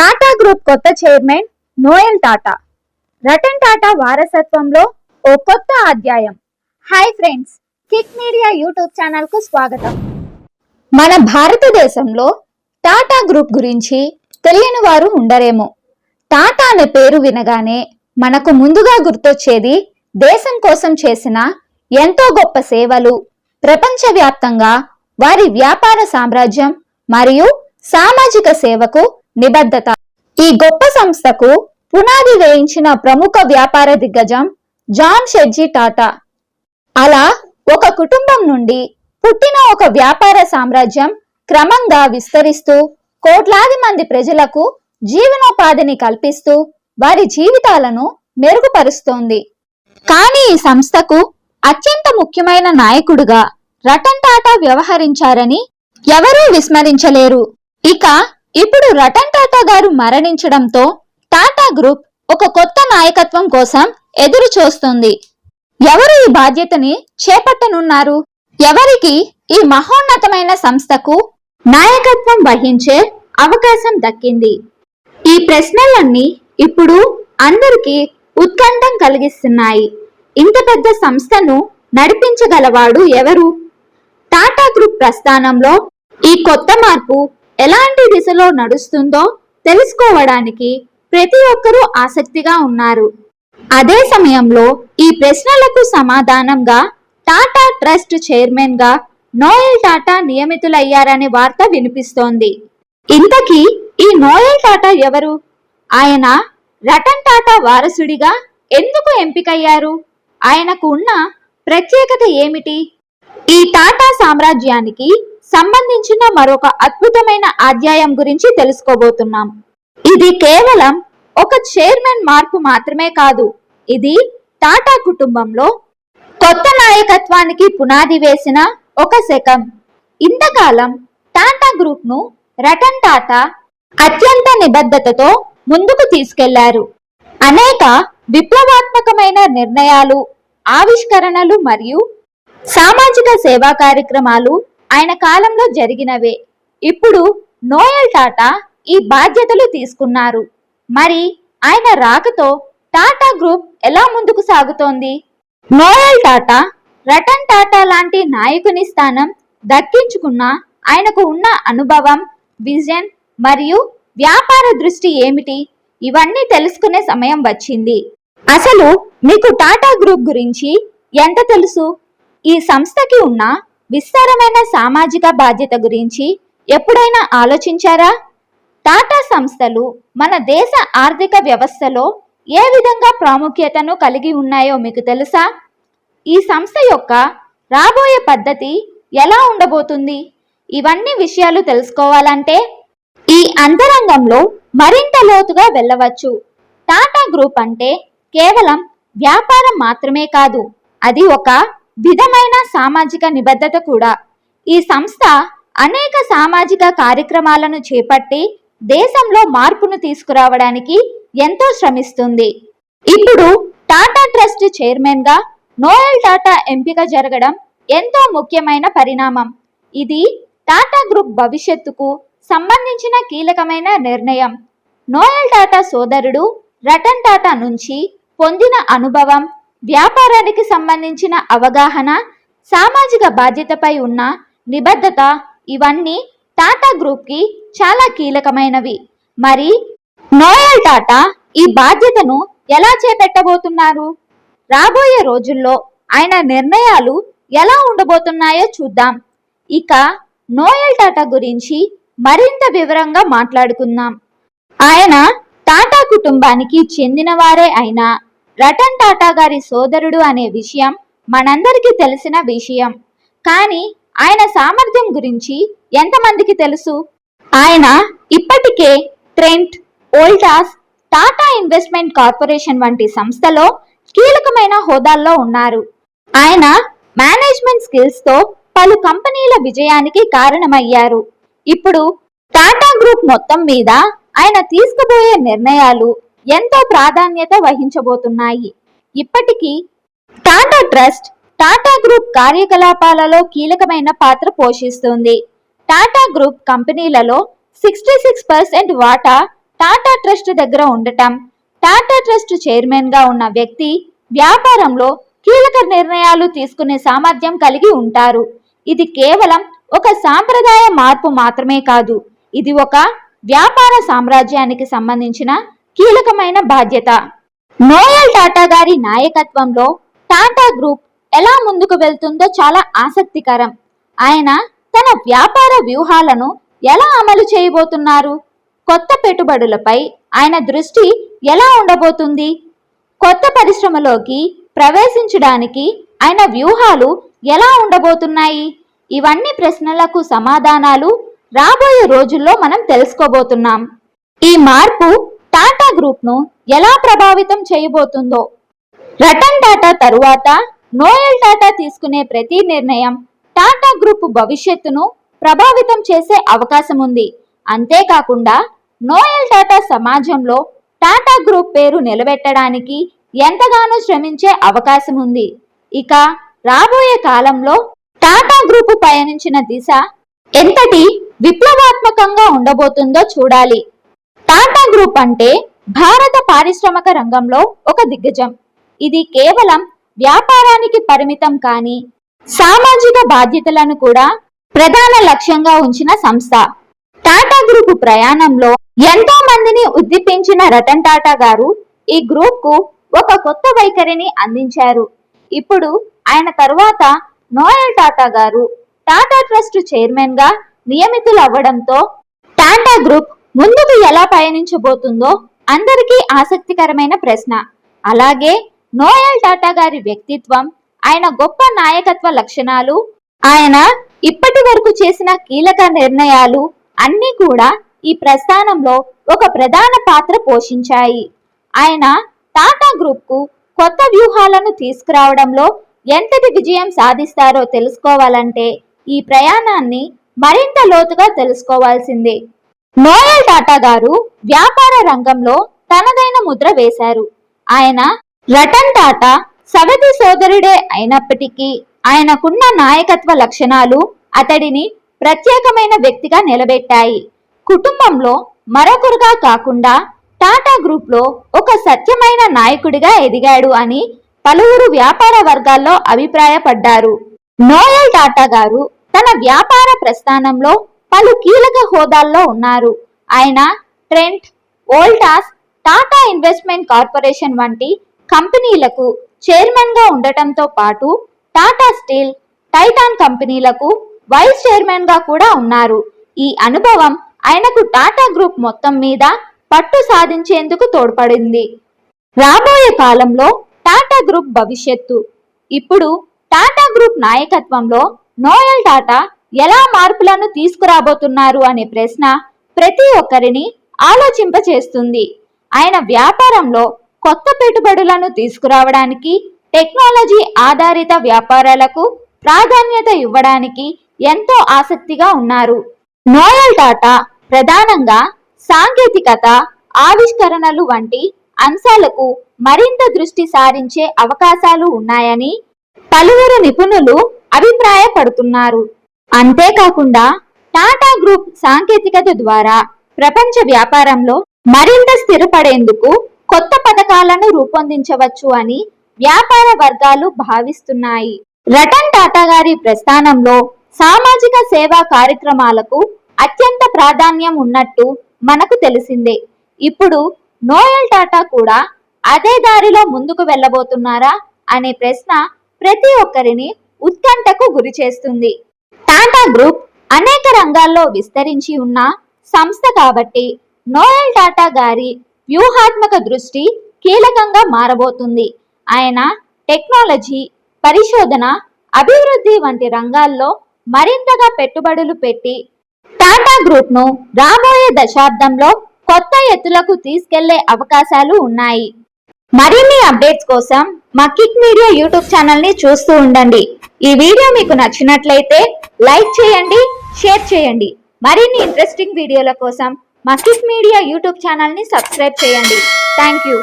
Tata group కొత్త chairman Noel Tata. Ratan Tata వారసత్వంలో ఓ కొత్త అధ్యాయం. Hi friends kick media YouTube ఛానల్కు స్వాగతం. మన భారతదేశంలో టాటా గ్రూప్ గురించి తెలియని వారు ఉండరేమో. టాటా అనే పేరు వినగానే మనకు ముందుగా గుర్తొచ్చేది దేశం కోసం చేసిన ఎంతో గొప్ప సేవలు. ప్రపంచవ్యాప్తంగా వారి వ్యాపార సామ్రాజ్యం మరియు సామాజిక సేవకు నిబద్ధత. ఈ గొప్ప సంస్థకు పునాది వేయించిన ప్రముఖ వ్యాపార దిగ్గజం జాన్ షెడ్జీ టాటా. అలా ఒక కుటుంబం నుండి పుట్టిన ఒక వ్యాపార సామ్రాజ్యం క్రమంగా విస్తరిస్తూ కోట్లాది మంది ప్రజలకు జీవనోపాధిని కల్పిస్తూ వారి జీవితాలను మెరుగుపరుస్తోంది. కానీ ఈ సంస్థకు అత్యంత ముఖ్యమైన నాయకుడుగా రతన్ టాటా వ్యవహరించారని ఎవరూ విస్మరించలేరు. ఇక ఇప్పుడు రతన్ టాటా గారు మరణించడంతో టాటా గ్రూప్ ఒక కొత్త నాయకత్వం కోసం ఎదురు చూస్తుంది. ఎవరు ఈ బాధ్యతని చేపట్టనున్నారు? ఎవరికి ఈ మహోన్నతమైన సంస్థకు నాయకత్వం వహించే అవకాశం దక్కింది? ఈ ప్రశ్నలన్నీ ఇప్పుడు అందరికీ ఉత్కంఠం కలిగిస్తున్నాయి. ఇంత పెద్ద సంస్థను నడిపించగలవాడు ఎవరు? టాటా గ్రూప్ ప్రస్థానంలో ఈ కొత్త మార్పు ఎలాంటి దిశలో నడుస్తుందో తెలుసుకోవడానికి ప్రతి ఒక్కరూ ఆసక్తిగా ఉన్నారు. అదే సమయంలో ఈ ప్రశ్నలకు సమాధానంగా టాటా ట్రస్ట్ చైర్మన్గా నోయల్ టాటా నియమితులయ్యారనే వార్త వినిపిస్తోంది. ఇంతకీ ఈ నోయల్ టాటా ఎవరు? ఆయన రతన్ టాటా వారసుడిగా ఎందుకు ఎంపికయ్యారు? ఆయనకు ఉన్న ప్రత్యేకత ఏమిటి? ఈ టాటా సామ్రాజ్యానికి సంబంధించిన మరొక అద్భుతమైన అధ్యాయం గురించి తెలుసుకోబోతున్నాం. ఇది కేవలం ఒక చైర్మన్ మార్పు మాత్రమే కాదు. ఇది టాటా కుటుంబంలో కొత్త నాయకత్వానికి పునాది వేసిన ఒక శకం. ఇంతకాలం టాటా గ్రూప్ను రతన్ టాటా అత్యంత నిబద్ధతతో ముందుకు తీసుకెళ్ళారు. అనేక విప్లవాత్మకమైన నిర్ణయాలు ఆవిష్కరణలు మరియు సామాజిక సేవా కార్యక్రమాలు ఆయన కాలంలో జరిగినవే. ఇప్పుడు నోయల్ టాటా ఈ బాధ్యతలు తీసుకున్నారు. మరి ఆయన రాకతో టాటా గ్రూప్ ఎలా ముందుకు సాగుతోంది? నోయల్ టాటా రతన్ టాటా లాంటి నాయకుని స్థానం దక్కించుకున్న ఆయనకు ఉన్న అనుభవం విజన్ మరియు వ్యాపార దృష్టి ఏమిటి? ఇవన్నీ తెలుసుకునే సమయం వచ్చింది. అసలు మీకు టాటా గ్రూప్ గురించి ఎంత తెలుసు? ఈ సంస్థకి ఉన్న విస్తారమైన సామాజిక బాధ్యత గురించి ఎప్పుడైనా ఆలోచించారా? టాటా సంస్థలు మన దేశ ఆర్థిక వ్యవస్థలో ఏ విధంగా ప్రాముఖ్యతను కలిగి ఉన్నాయో మీకు తెలుసా? ఈ సంస్థ యొక్క రాబోయే పద్ధతి ఎలా ఉండబోతుంది? ఇవన్నీ విషయాలు తెలుసుకోవాలంటే ఈ అంతరంగంలో మరింత లోతుగా వెళ్ళవచ్చు. టాటా గ్రూప్ అంటే కేవలం వ్యాపారం మాత్రమే కాదు అది ఒక విధమైన సామాజిక నిబద్ధత కూడా. ఈ సంస్థ అనేక సామాజిక కార్యక్రమాలను చేపట్టి దేశంలో మార్పును తీసుకురావడానికి ఎంతో శ్రమిస్తుంది. ఇప్పుడు టాటా ట్రస్ట్ చైర్మన్గా నోయల్ టాటా ఎంపిక జరగడం ఎంతో ముఖ్యమైన పరిణామం. ఇది టాటా గ్రూప్ భవిష్యత్తుకు సంబంధించిన కీలకమైన నిర్ణయం. నోయల్ టాటా సోదరుడు రతన్ టాటా నుంచి పొందిన అనుభవం వ్యాపారానికి సంబంధించిన అవగాహన సామాజిక బాధ్యతపై ఉన్న నిబద్ధత ఇవన్నీ టాటా గ్రూప్కి చాలా కీలకమైనవి. మరి నోయల్ టాటా ఈ బాధ్యతను ఎలా చేపట్టబోతున్నారు? రాబోయే రోజుల్లో ఆయన నిర్ణయాలు ఎలా ఉండబోతున్నాయో చూద్దాం. ఇక నోయల్ టాటా గురించి మరింత వివరంగా మాట్లాడుకుందాం. ఆయన టాటా కుటుంబానికి చెందినవారే అయినా రతన్ టాటా గారి సోదరుడు అనే విషయం మనందరికీ తెలిసిన విషయం. కానీ ఆయన సామర్థ్యం గురించి ఎంతమందికి తెలుసు? ఆయన ఇప్పటికే Trent Voltas Tata investment corporation వంటి సంస్థలో కీలకమైన హోదాల్లో ఉన్నారు. ఆయన మేనేజ్మెంట్ స్కిల్స్తో పలు కంపెనీల విజయానికి కారణమయ్యారు. ఇప్పుడు టాటా గ్రూప్ మొత్తం మీద ఆయన తీసుకుపోయే నిర్ణయాలు ఎంతో ప్రాధాన్యత వహించబోతున్నాయి. ఇప్పటికీ టాటా ట్రస్ట్ టాటా గ్రూప్ కార్యకలాపాలలో కీలకమైన పాత్ర పోషిస్తుంది. టాటా గ్రూప్ కంపెనీలలో సిక్స్టీ సిక్స్ పర్సెంట్ వాటా టాటా ట్రస్ట్ దగ్గర ఉండటం టాటా ట్రస్ట్ చైర్మన్గా ఉన్న వ్యక్తి వ్యాపారంలో కీలక నిర్ణయాలు తీసుకునే సామర్థ్యం కలిగి ఉంటారు. ఇది కేవలం ఒక సాంప్రదాయ మార్పు మాత్రమే కాదు ఇది ఒక వ్యాపార సామ్రాజ్యానికి సంబంధించిన కీలకమైన బాధ్యత. నోయల్ టాటా గారి నాయకత్వంలో టాటా గ్రూప్ ఎలా ముందుకు వెళ్తుందో చాలా ఆసక్తికరం. ఆయన తన వ్యాపార వ్యూహాలను ఎలా అమలు చేయబోతున్నారు? కొత్త పెట్టుబడులపై ఆయన దృష్టి ఎలా ఉండబోతుంది? కొత్త పరిశ్రమలోకి ప్రవేశించడానికి ఆయన వ్యూహాలు ఎలా ఉండబోతున్నాయి? ఇవన్నీ ప్రశ్నలకు సమాధానాలు రాబోయే రోజుల్లో మనం తెలుసుకోబోతున్నాం. ఈ మార్పు టాటా గ్రూప్ను ఎలా ప్రభావితం చేయబోతుందో. రతన్ టాటా తరువాత నోయల్ టాటా తీసుకునే ప్రతి నిర్ణయం టాటా గ్రూప్ భవిష్యత్తును ప్రభావితం చేసే అవకాశం ఉంది. అంతేకాకుండా నోయల్ టాటా సమాజంలో టాటా గ్రూప్ పేరు నిలబెట్టడానికి ఎంతగానో శ్రమించే అవకాశం ఉంది. ఇక రాబోయే కాలంలో టాటా గ్రూప్ పయనించిన దిశ ఎంతటి విప్లవాత్మకంగా ఉండబోతుందో చూడాలి. టాటా గ్రూప్ అంటే భారత పారిశ్రామిక రంగంలో ఒక దిగ్గజం. ఇది కేవలం వ్యాపారానికి పరిమితం కాని సామాజిక బాధ్యతలను కూడా ప్రధాన లక్ష్యంగా ఉంచిన సంస్థ. టాటా గ్రూప్ ప్రయాణంలో ఎంతో మందిని ఉద్దీపించిన రతన్ టాటా గారు ఈ గ్రూప్కు ఒక కొత్త వైఖరిని అందించారు. ఇప్పుడు ఆయన తరువాత నోయల్ టాటా గారు టాటా ట్రస్ట్ చైర్మన్గా నియమితులవ్వడంతో టాటా గ్రూప్ ముందుకు ఎలా పయనించబోతుందో అందరికీ ఆసక్తికరమైన ప్రశ్న. అలాగే నోయల్ టాటా గారి వ్యక్తిత్వం ఆయన గొప్ప నాయకత్వ లక్షణాలు ఆయన ఇప్పటి వరకు చేసిన కీలక నిర్ణయాలు అన్నీ కూడా ఈ ప్రస్థానంలో ఒక ప్రధాన పాత్ర పోషించాయి. ఆయన టాటా గ్రూప్కు కొత్త వ్యూహాలను తీసుకురావడంలో ఎంతటి విజయం సాధిస్తారో తెలుసుకోవాలంటే ఈ ప్రయాణాన్ని మరింత లోతుగా తెలుసుకోవాల్సిందే. నోయల్ టాటా గారు వ్యాపార రంగంలో తనదైన ముద్ర వేశారు. ఆయన రతన్ టాటా సవతి సోదరుడే అయినప్పటికీ ఆయనకున్న నాయకత్వ లక్షణాలు అతడిని ప్రత్యేకమైన వ్యక్తిగా నిలబెట్టాయి. కుటుంబంలో మరొకరుగా కాకుండా టాటా గ్రూప్లో ఒక సత్యమైన నాయకుడిగా ఎదిగాడు అని పలువురు వ్యాపార వర్గాల్లో అభిప్రాయపడ్డారు. నోయల్ టాటా గారు తన వ్యాపార ప్రస్థానంలో పలు కీలక హోదాల్లో ఉన్నారు. ఆయన Trent Voltas Tata investment corporation వంటి కంపెనీలకు చైర్మన్గా ఉండటంతో పాటు టాటా స్టీల్ టైటాన్ కంపెనీలకు వైస్ చైర్మన్గా కూడా ఉన్నారు. ఈ అనుభవం ఆయనకు టాటా గ్రూప్ మొత్తం మీద పట్టు సాధించేందుకు తోడ్పడింది. రాబోయే కాలంలో టాటా గ్రూప్ భవిష్యత్తు. ఇప్పుడు టాటా గ్రూప్ నాయకత్వంలో నోయల్ టాటా ఎలా మార్పులను తీసుకురాబోతున్నారు అనే ప్రశ్న ప్రతి ఒక్కరిని ఆలోచింపచేస్తుంది. ఆయన వ్యాపారంలో కొత్త పెట్టుబడులను తీసుకురావడానికి టెక్నాలజీ ఆధారిత వ్యాపారాలకు ప్రాధాన్యత ఇవ్వడానికి ఎంతో ఆసక్తిగా ఉన్నారు. నోయల్ టాటా ప్రధానంగా సాంకేతికత ఆవిష్కరణలు వంటి అంశాలకు మరింత దృష్టి సారించే అవకాశాలు ఉన్నాయని పలువురు నిపుణులు అభిప్రాయపడుతున్నారు. అంతేకాకుండా టాటా గ్రూప్ సాంకేతికత ద్వారా ప్రపంచ వ్యాపారంలో మరింత స్థిరపడేందుకు కొత్త పథకాలను రూపొందించవచ్చు అని వ్యాపార వర్గాలు భావిస్తున్నాయి. రతన్ టాటా గారి ప్రస్థానంలో సామాజిక సేవా కార్యక్రమాలకు అత్యంత ప్రాధాన్యం ఉన్నట్టు మనకు తెలిసిందే. ఇప్పుడు నోయల్ టాటా కూడా అదే దారిలో ముందుకు వెళ్ళబోతున్నారా అనే ప్రశ్న ప్రతి ఒక్కరిని ఉత్కంఠకు గురి చేస్తుంది టాటా గ్రూప్ అనేక రంగాల్లో విస్తరించి ఉన్న సంస్థ కాబట్టి నోయల్ టాటా గారి వ్యూహాత్మక దృష్టి కీలకంగా మారబోతుంది. ఆయన టెక్నాలజీ పరిశోధన అభివృద్ధి వంటి రంగాల్లో మరింతగా పెట్టుబడులు పెట్టి టాటా గ్రూప్ను రాబోయే దశాబ్దంలో కొత్త ఎత్తులకు తీసుకెళ్ళే అవకాశాలు ఉన్నాయి. మరిన్ని అప్డేట్స్ కోసం మా కిక్ మీడియా యూట్యూబ్ ఛానల్ని చూస్తూ ఉండండి. ఈ వీడియో మీకు నచ్చినట్లయితే లైక్ చేయండి షేర్ చేయండి. మరిన్ని ఇంట్రెస్టింగ్ వీడియోల కోసం మా కిక్ మీడియా యూట్యూబ్ ఛానల్ని సబ్స్క్రైబ్ చేయండి. Thank you